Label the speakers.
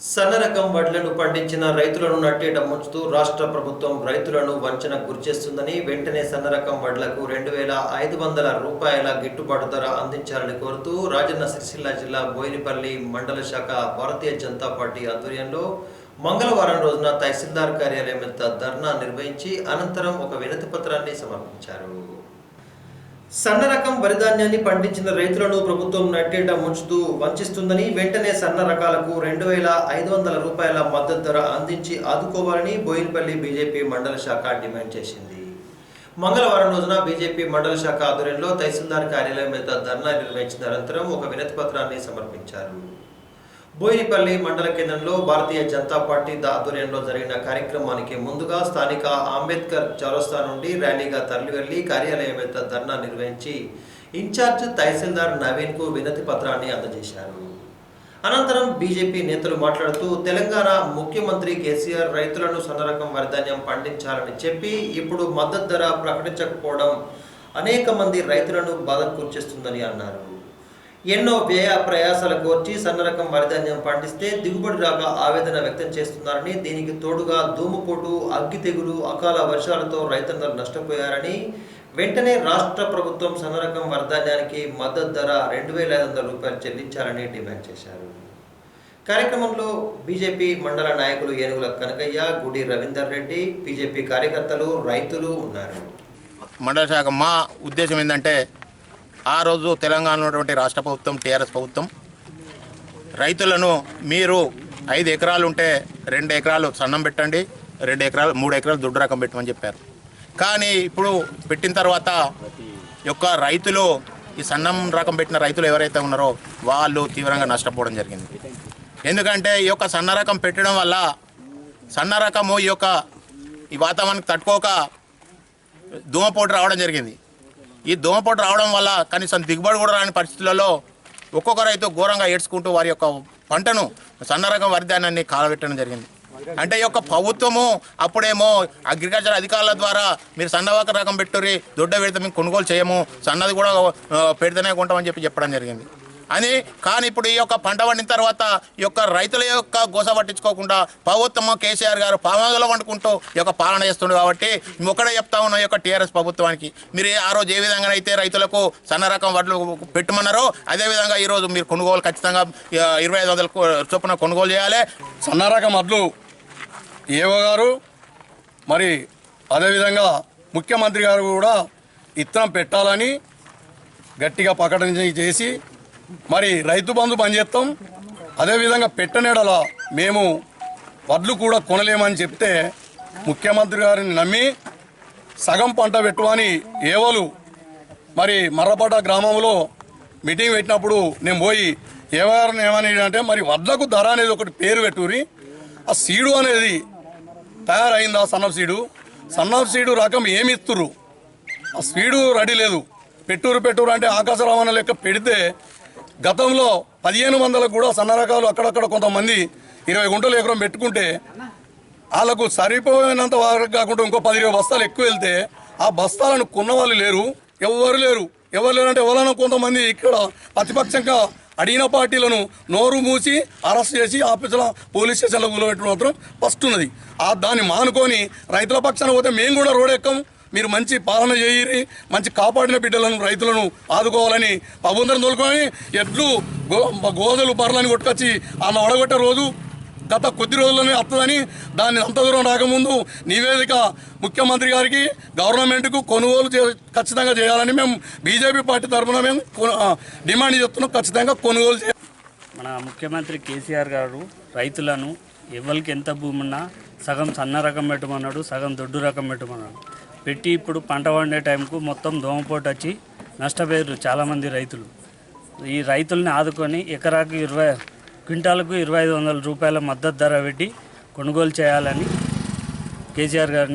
Speaker 1: సన్న రకం వడ్లను పండించిన రైతులను నట్టేట ముంచుతూ రాష్ట్ర ప్రభుత్వం రైతులను వంచన గురిచేస్తుందని వెంటనే సన్న రకం వడ్లకు రెండు వేల ఐదు వందల రూపాయల గిట్టుబాటు ధర అందించాలని కోరుతూ రాజన్న సిరిసిల్ల జిల్లా బోయినపల్లి మండల శాఖ భారతీయ జనతా పార్టీ ఆధ్వర్యంలో మంగళవారం రోజున తహసీల్దార్ కార్యాలయం వద్ద ధర్నా నిర్వహించి అనంతరం ఒక వినతి పత్రాన్ని సమర్పించారు. సన్న రకం వరిధాన్యాన్ని పండించిన రైతులను ప్రభుత్వం నట్టేట ముంచుతూ వంచిస్తుందని వెంటనే సన్న రకాలకు రెండు వేల ఐదు వందల రూపాయల మద్దతు ధర అందించి ఆదుకోవాలని బోయిన్పల్లి బీజేపీ మండల శాఖ డిమాండ్ చేసింది. మంగళవారం రోజున బీజేపీ మండల శాఖ ఆధ్వర్యంలో తహసీల్దార్ కార్యాలయం మీద ధర్నా నిర్వహించిన అనంతరం ఒక వినతి పత్రాన్ని సమర్పించారు. బోయినపల్లి మండల కేంద్రంలో భారతీయ జనతా పార్టీ ఆధ్వర్యంలో జరిగిన కార్యక్రమానికి ముందుగా స్థానిక అంబేద్కర్ చౌరస్తా నుండి ర్యాలీగా తరలివెళ్ళి కార్యాలయం వద్ద ధర్నా నిర్వహించి ఇన్ఛార్జ్ తహసీల్దార్ నవీన్కు వినతి పత్రాన్ని అందజేశారు. అనంతరం బీజేపీ నేతలు మాట్లాడుతూ తెలంగాణ ముఖ్యమంత్రి కేసీఆర్ రైతులను సన్నరకం వరిధాన్యం పండించాలని చెప్పి ఇప్పుడు మద్దతు ధర ప్రకటించకపోవడం అనేక మంది రైతులను బాధకు కూర్చేస్తుందని అన్నారు. ఎన్నో వ్యయ ప్రయాసాల కోర్చి సన్నరకం వరిధాన్యం పండిస్తే దిగుబడి రాక ఆవేదన వ్యక్తం చేస్తున్నారని దీనికి తోడుగా దూమపోటు అగ్గి తెగులు అకాల వర్షాలతో రైతన్నలు నష్టపోయారని వెంటనే రాష్ట్ర ప్రభుత్వం సన్నరకం వరిధాన్యానికి మద్దతు ధర రెండు వేల ఐదు వందల రూపాయలు చెల్లించాలని డిమాండ్ చేశారు. కార్యక్రమంలో బీజేపీ మండల నాయకులు ఏనుగుల కనకయ్య గుడి రవీందర్ రెడ్డి బీజేపీ కార్యకర్తలు రైతులు ఉన్నారు.
Speaker 2: మండల శాఖ మా ఉద్దేశం ఏంటంటే ఆ రోజు తెలంగాణ ఉన్నటువంటి రాష్ట్ర ప్రభుత్వం టీఆర్ఎస్ ప్రభుత్వం రైతులను మీరు ఐదు ఎకరాలు ఉంటే రెండు ఎకరాలు సన్నం పెట్టండి రెండు ఎకరాలు మూడు ఎకరాలు దుడ్డు రకం పెట్టమని చెప్పారు. కానీ ఇప్పుడు పెట్టిన తర్వాత యొక్క రైతులు ఈ సన్నం రకం పెట్టిన రైతులు ఎవరైతే ఉన్నారో వాళ్ళు తీవ్రంగా నష్టపోవడం జరిగింది. ఎందుకంటే ఈ యొక్క సన్న రకం పెట్టడం వల్ల సన్న రకము ఈ యొక్క ఈ వాతావరణానికి తట్టుకోక దోమపోటు రావడం జరిగింది. ఈ దోమపోటు రావడం వల్ల కనీసం దిగుబడి కూడా రాని పరిస్థితులలో ఒక్కొక్క రైతు ఘోరంగా ఏడ్చుకుంటూ వారి యొక్క పంటను సన్న రకం వరిధాన్యాన్ని కాలబెట్టడం జరిగింది. అంటే ఈ యొక్క ప్రభుత్వము అప్పుడేమో అగ్రికల్చర్ అధికారుల ద్వారా మీరు సన్నవాక రకం పెట్టుర్రి దొడ్డ పెడితే మేము కొనుగోలు చేయము సన్నది కూడా పెడితేనే కొంటామని చెప్పి చెప్పడం జరిగింది. అని. కానీ ఇప్పుడు ఈ యొక్క పంట పండిన తర్వాత ఈ యొక్క రైతుల యొక్క గోస పట్టించుకోకుండా ప్రభుత్వము కేసీఆర్ గారు పామాగలో వండుకుంటూ ఈ యొక్క పాలన చేస్తుండే కాబట్టి మేము ఒక్కడే చెప్తా ఉన్నాం యొక్క టీఆర్ఎస్ ప్రభుత్వానికి. మీరు ఆ రోజు ఏ విధంగా అయితే రైతులకు సన్న రకం వడ్లు పెట్టమన్నారో అదేవిధంగా ఈరోజు మీరు కొనుగోలు ఖచ్చితంగా ఇరవై ఐదు వందలకు చొప్పున కొనుగోలు చేయాలి.
Speaker 3: సన్న రకం వడ్లు ఏవో గారు మరి అదేవిధంగా ముఖ్యమంత్రి గారు కూడా ఇత్తనం పెట్టాలని గట్టిగా ప్రకటన చేసి మరి రైతు బంధు పనిచేస్తాం అదేవిధంగా పెట్టనేడల మేము వడ్లు కూడా కొనలేమని చెప్తే ముఖ్యమంత్రి గారిని నమ్మి సగం పంట పెట్టువని ఏవలు మరి మర్రపాట గ్రామంలో మీటింగ్ పెట్టినప్పుడు నేను పోయి ఏవారిని ఏమని అంటే మరి వడ్లకు ధర అనేది ఒకటి పేరు పెట్టురి ఆ సీడు అనేది తయారైందా సన్నఫ్ సీడు? సన్నఫ్ సీడు రకం ఏమి ఇస్తురు ఆ సీడు రెడీ లేదు. పెట్టురు పెట్టురు అంటే ఆకాశ రవాణా లెక్క పెడితే గతంలో పదిహేను వందలకు కూడా సన్న రకాలు అక్కడక్కడ కొంతమంది ఇరవై గుంటలు ఎకరం పెట్టుకుంటే వాళ్ళకు సరిపోయినంత వరకు కాకుండా ఇంకో పది ఇరవై బస్తాలు ఎక్కువ వెళ్తే ఆ బస్తాలను కొన్న వాళ్ళు లేరు ఎవరు లేరు. ఎవరు లేరు అంటే ఎవరైనా కొంతమంది ఇక్కడ ప్రతిపక్షంగా అడిగిన పార్టీలను నోరు మూసి అరెస్ట్ చేసి ఆఫీసుల పోలీస్ స్టేషన్లో కూలబెట్టడం మాత్రం ఫస్ట్ ఉన్నది. ఆ దాన్ని మానుకొని రైతుల పక్షాన పోతే మేము కూడా రోడ్ ఎక్కం మీరు మంచి పాలన చేయరి మంచి కాపాడిన బిడ్డలను రైతులను ఆదుకోవాలని ప్రభుత్వం తోలుకొని ఎడ్లు గో గోదలు బర్రెలని కొట్టుకొచ్చి ఆమె వడగొట్టే రోజు గత కొద్ది రోజుల్లోనే వస్తుందని దాన్ని అంత దూరం రాకముందు నివేదిక ముఖ్యమంత్రి గారికి గవర్నమెంట్కు కొనుగోలు చే ఖచ్చితంగా చేయాలని మేము బీజేపీ పార్టీ తరఫున మేము డిమాండ్ చేస్తున్నాం ఖచ్చితంగా కొనుగోలు చేయాలి
Speaker 4: మన ముఖ్యమంత్రి కేసీఆర్ గారు రైతులను ఎవరికి ఎంత భూమి ఉన్నా సగం సన్న రకం పెట్టమన్నాడు సగం దొడ్డు రకం పెట్టమన్నాడు. పెట్టి ఇప్పుడు పంట పండే టైంకు మొత్తం దోమపోటు వచ్చి నష్టపోయారు చాలామంది రైతులు. ఈ రైతుల్ని ఆదుకొని ఎకరాకు ఇరవై క్వింటాలకు ఇరవై ఐదు వందల రూపాయల మద్దతు ధర పెట్టి కొనుగోలు చేయాలని కేసీఆర్ గారిని